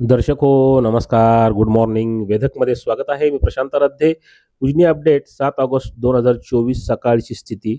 दर्शक हो नमस्कार गुड मॉर्निंग वेधकमध्ये स्वागत आहे. मी प्रशांत रद्धे. उजनी अपडेट सात ऑगस्ट दोन हजार चोवीस सकाळची स्थिती.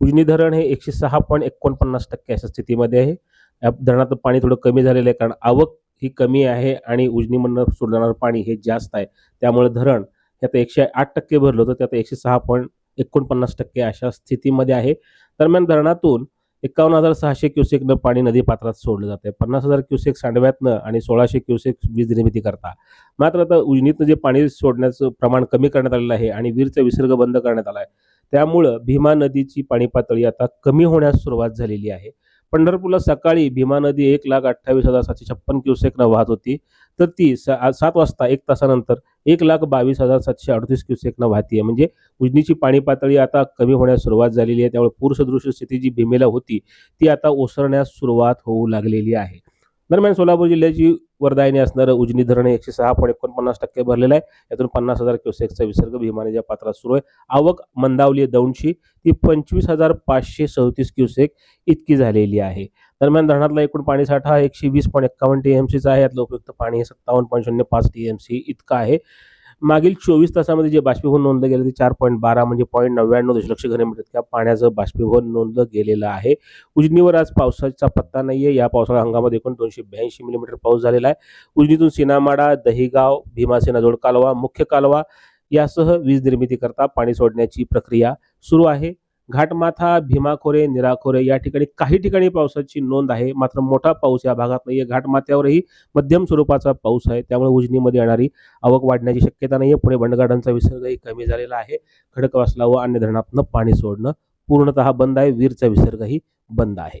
उजनी धरण हे एकशे सहा पॉईंट एकोणपन्नास टक्के अशा स्थितीमध्ये आहे. या धरणाचं पाणी थोडं कमी झालेलं आहे कारण आवक ही कमी आहे आणि उजनीमधनं सोडणारं पाणी हे जास्त आहे. त्यामुळे धरण हे आता एकशे आठ टक्के भरलं होतं. ते आता एकशे सहा पॉईंट एकोणपन्नास टक्के अशा स्थितीमध्ये आहे. दरम्यान धरणातून एकावन्न हजार सहाशे क्युसेकनं पाणी नदी पात्रात सोडलं जाते पन्नास हजार क्युसेक सांडव्यातनं आणि सोळाशे क्युसेक वीज निर्मिती करता. मात्र आता उजनीतनं जे पाणी सोडण्याचं प्रमाण कमी करण्यात आलेलं आहे आणि वीरचा विसर्ग बंद करण्यात आला आहे त्यामुळं भीमा नदीची पाणी पातळी आता कमी होण्यास सुरुवात झालेली आहे. पंढरपूरला सकाळी भीमा नदी एक लाख अठ्ठावीस हजार सातशे छप्पन क्युसेकनं वाहत होती. तर ती सात वाजता एक तासानंतर एक लाख बावीस हजार सातशे अडतीस क्युसेकनं वाहतीये. म्हणजे उजनीची पाणी पातळी आता कमी होण्यास सुरुवात झालेली आहे. त्यामुळे पूरसदृश्य स्थिती जी भीमेला होती ती आता ओसरण्यास सुरुवात होऊ लागलेली आहे. दरम्यान सोलापूर जिल्ह्याची वरदायनी असणारं उजनी धरण एकशे सहा पॉईंट एकोणपन्नास टक्के भरलेलं आहे. यातून पन्नास हजार क्युसेकचा विसर्ग भीमानेच्या पात्रात सुरू आहे. आवक मंदावली आहे दौंडची. ती पंचवीस हजार पाचशे सदतीस क्युसेक इतकी झालेली आहे. दरम्यान धरणातला एकूण पाणी साठा एकशे वीस पॉईंट एक्कावन्न टी एम सीचा आहे. यातलं उपयुक्त पाणी हे सत्तावन्न पॉईंट शून्य पाच टी एम सी इतकं आहे. मागील चोवीस तासामध्ये जे बाष्पीभवन नोंदलं गेलं ते चार पॉईंट बारा म्हणजे पॉईंट नव्याण्णव दशलक्ष घनमीटर त्या पाण्याचं बाष्पीभवन नोंदलं गेलेलं आहे. उजनीवर आज पावसाचा पत्ता नाहीये. या पावसाळा हंगामात एकूण दोनशे ब्याऐंशी मिलीमीटर पाऊस झालेला आहे. उजनीतून सिनामाडा दहिगाव भीमासेना जोड कालवा मुख्य कालवा यासह वीज निर्मितीकरता पाणी सोडण्याची प्रक्रिया सुरू आहे. घाटमाथा भीमाखोरे निराखोरे या ठिकाणी काही ठिकाणी पावसाची नोंद आहे. मात्र मोठा पाऊस या भागात नाहीये. घाटमाथ्यावरही मध्यम स्वरूपाचा पाऊस आहे. त्यामुळे उजनीमध्ये येणारी आवक वाढण्याची शक्यता नाहीये. पुणे बंडगाडांचा विसर्गही कमी झालेला आहे. खडकवासला व अन्य धरणातनं पाणी सोडणं पूर्णतः बंद आहे. वीरचा विसर्गही बंद आहे.